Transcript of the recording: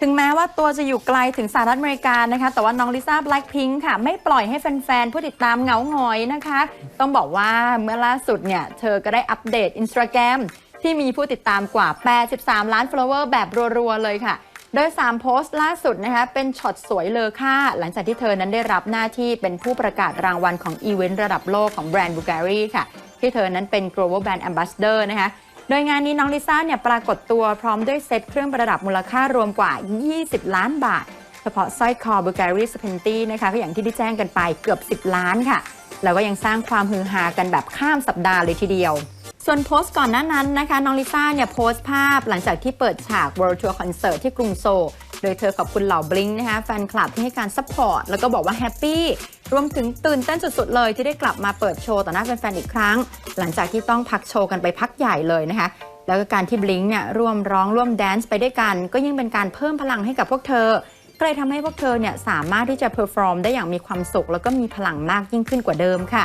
ถึงแม้ว่าตัวจะอยู่ไกลถึงสหรัฐอเมริกานะคะ แต่ว่าน้องลิซ่าแบล็คพิงค์ค่ะ ไม่ปล่อยให้แฟน ๆ ผู้ติดตามเหงาหงอยนะคะ ต้องบอกว่าเมื่อล่าสุดเนี่ย เธอก็ได้อัปเดตอินสตาแกรมที่มีผู้ติดตามกว่า 83 ล้าน follower แบบรัว ๆ เลยค่ะ โดย 3 โพสต์ล่าสุดนะคะ เป็นช็อตสวยเลอค่า หลังจากที่เธอนั้นได้รับหน้าที่เป็นผู้ประกาศรางวัลของอีเวนต์ระดับโลกของแบรนด์บูการีค่ะ ที่เธอนั้นเป็น global brand ambassador นะคะ โดยงานนี้น้องลิซ่าเนี่ยปรากฏตัวพร้อมด้วยเซตเครื่องประดับมูลค่ารวมกว่า 20 ล้านบาท เฉพาะสร้อยคอบูการีสเพนตี้นะคะก็อย่างที่ได้แจ้งกันไปเกือบ 10 ล้านค่ะ แล้วก็ยังสร้างความฮือฮากันแบบข้ามสัปดาห์เลยทีเดียวส่วนโพสต์ก่อนหน้านั้นนะคะน้องลิซ่าเนี่ยโพสต์ภาพหลังจากที่เปิดฉาก World Tour Concert ที่กรุงโซล โดยเธอขอบคุณเหล่าบลิงนะคะแฟนคลับที่ให้การซัพพอร์ต แล้วก็บอกว่าแฮปปี้ รวมถึงตื่นเต้นสุดๆเลยที่ได้กลับมาเปิดโชว์ต่อหน้าแฟนๆอีกครั้ง หลังจากที่ต้องพักโชว์กันไปพักใหญ่เลยนะคะ แล้วก็การที่บลิงเนี่ยร่วมร้องร่วมแดนซ์ไปด้วยกัน ก็ยิ่งเป็นการเพิ่มพลังให้กับพวกเธอก็เลยทำให้พวกเธอเนี่ยสามารถที่จะเพอร์ฟอร์มได้อย่างมีความสุข แล้วก็มีพลังมากยิ่งขึ้นกว่าเดิมค่ะ